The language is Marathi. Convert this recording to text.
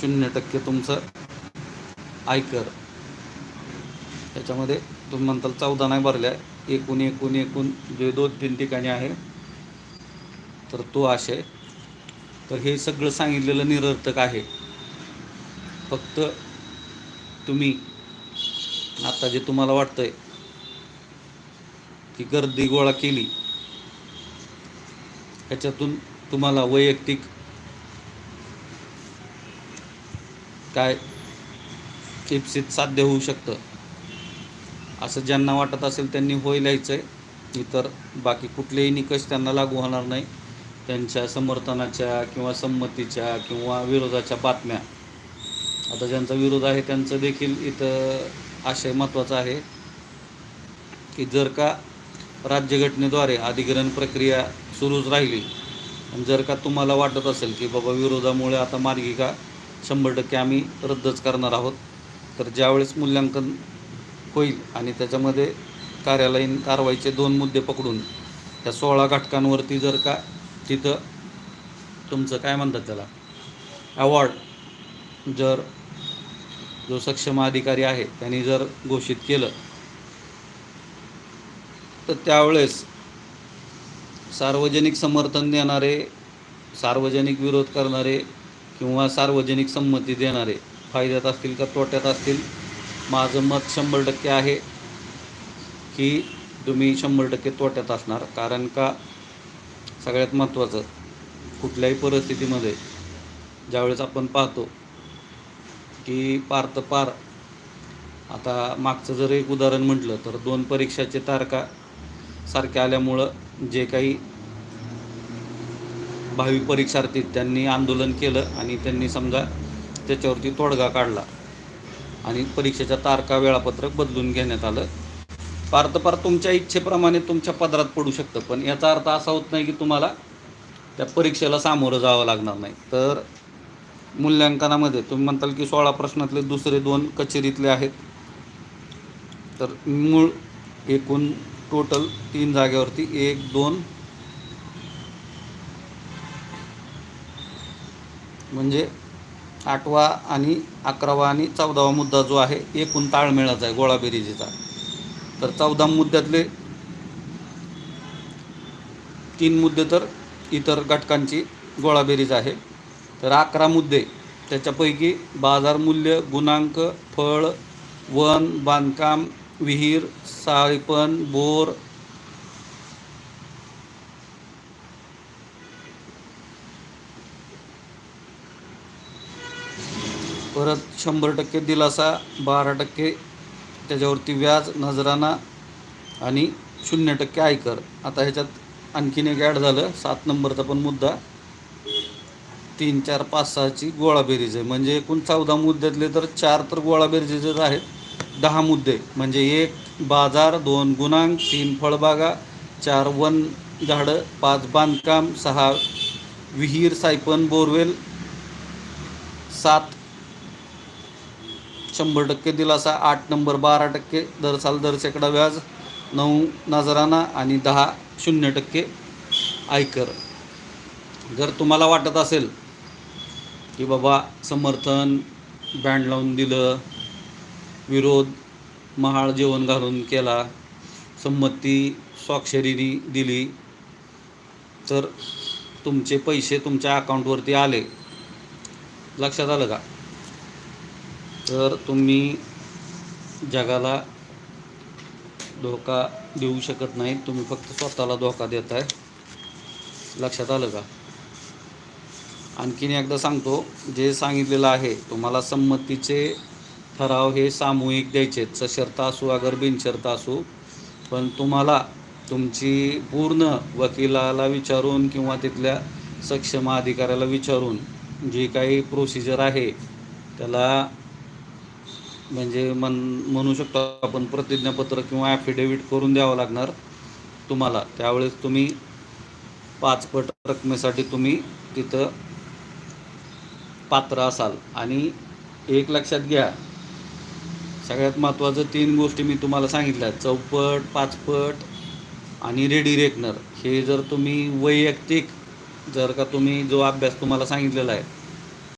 शून्य टक्के तुमचं आयकर. त्याच्यामध्ये तुम्ही म्हणताल चौदा नाही भरल्या. एकूण एकूण एकूण जे दोन तीन ठिकाणी आहे तर तो आशय. तर हे सगळं सांगितलेलं निरर्थक आहे. फक्त तुम्ही आता जे तुम्हाला वाटतंय की गर्दी गोळा केली ह्याच्यातून तुम्हाला वैयक्तिक काय इप्सित साध्य होऊ शकतं. असं ज्यांना वाटत असेल त्यांनी होय लिहायचं आहे इतर बाकी कुठलेही निकष त्यांना लागू होणार नाही. त्यांच्या समर्थनाच्या किंवा संमतीच्या किंवा विरोधाच्या बातम्या. आता ज्यांचा विरोध आहे त्यांचं देखील इथं आशय महत्त्वाचा आहे. की जर का राज्यघटनेद्वारे अधिग्रहण प्रक्रिया सुरूच राहिली. आणि जर का तुम्हाला वाटत असेल की बाबा विरोधामुळे आता मार्गिका शंभर टक्के आम्ही रद्दच करणार आहोत. तर ज्यावेळेस मूल्यांकन होईल आणि त्याच्यामध्ये कार्यालयीन कारवाईचे दोन मुद्दे पकडून त्या सोळा घटकांवरती जर का तिथं तुमचं काय म्हणतात त्याला? अवॉर्ड जर जो सक्षम अधिकारी आहे त्यांनी जर घोषित केलं तर त्यावेळेस सार्वजनिक समर्थन देणारे सार्वजनिक विरोध करणारे किंवा सार्वजनिक संमती देणारे फायद्यात असतील का तोट्यात असतील माझं मत शंभर टक्के आहे की तुम्ही शंभर टक्के तोट्यात असणार. कारण का? सगळ्यात महत्त्वाचं कुठल्याही परिस्थितीमध्ये ज्यावेळेस आपण पाहतो की पार तर पार आता मागचं जर एक उदाहरण म्हटलं तर दोन परीक्षाचे तारखा सारख्या आल्यामुळं जे काही भावी परीक्षार्थी त्यांनी आंदोलन केलं आणि त्यांनी समजा त्याच्यावरती तोडगा काढला. आणि परीक्षेच्या तारखा वेळापत्रक बदलून घेण्यात आलं. पार तर पार तुमच्या इच्छेप्रमाणे तुमच्या पदरात पडू शकतं पण याचा अर्थ असा होत नाही की तुम्हाला त्या परीक्षेला सामोरं जावं लागणार नाही. तर मूल्यांकनामध्ये तुम्ही म्हणताल की सोळा प्रश्नातले दुसरे दोन कचेरीतले आहेत. तर मूळ एकूण टोटल तीन जागेवरती एक दोन म्हणजे आठवा आणि अकरावा आणि चौदावा मुद्दा जो आहे एकूण ताळमेळाचा आहे गोळाबेरीजीचा. तर चौदा मुद्द्यातले तीन मुद्दे तर इतर घटकांची गोळाबेरीज आहे. तर अकरा मुद्दे त्याच्यापैकी बाजार मूल्य गुणांक फळ वन बांधकाम विहीर साळीपण बोर परत शंभर टक्के दिलासा बारा टक्के त्याच्यावरती व्याज नजराना आणि शून्य टक्के आयकर. आता ह्याच्यात आणखीन एक ॲड झालं सात नंबरचा पण मुद्दा. तीन चार पाच सहाची गोळाबेरीज आहे. म्हणजे एकूण चौदा मुद्द्यातले तर चार तर गोळाबेरीजेच आहेत. दहा मुद्दे. म्हणजे एक बाजार दोन गुणांक तीन फळबागा चार वन झाडं पाच बांधकाम सहा विहीर सायपन बोरवेल सात शंभर टक्के दिलासा आठ नंबर बारा टक्के दर साल दर शेकडा व्याज नऊ नजराना आणि दहा शून्य टक्के आयकर. जर तुम्हाला वाटत असेल की बाबा समर्थन बँड लावून दिलं विरोध महाळ जेवण घालून केला संमती स्वाक्षरीने दिली तर तुमचे पैसे तुमच्या अकाउंटवरती आले. लक्षात आलं का? तर तुम्ही जगाला धोका देऊ शकत नाही. तुम्ही फक्त स्वतःला धोका देत आहे लक्षात आलं का? आणखीन एकदा सांगतो जे सांगितलेलं आहे तुम्हाला संमतीचे ठराव हे सामूहिक द्यायचे आहेत. सशर्त असू अगर बिनशर्त असू पण तुम्हाला तुमची पूर्ण वकिलाला विचारून किंवा तिथल्या सक्षम अधिकाऱ्याला विचारून जी काही प्रोसिजर आहे त्याला म्हणजे मन म्हणू शकतो आपण प्रतिज्ञापत्र किंवा ॲफिडेविट करून द्यावं लागणार तुम्हाला. त्यावेळेस तुम्ही पाच पट रकमेसाठी तुम्ही तिथं पात्र असाल. आणि एक लक्षात घ्या सगळ्यात महत्त्वाचं तीन गोष्टी मी तुम्हाला सांगितल्या. चौपट पाचपट आणि रेडी रेकनर हे जर तुम्ही वैयक्तिक जर का तुम्ही जो अभ्यास तुम्हाला सांगितलेला आहे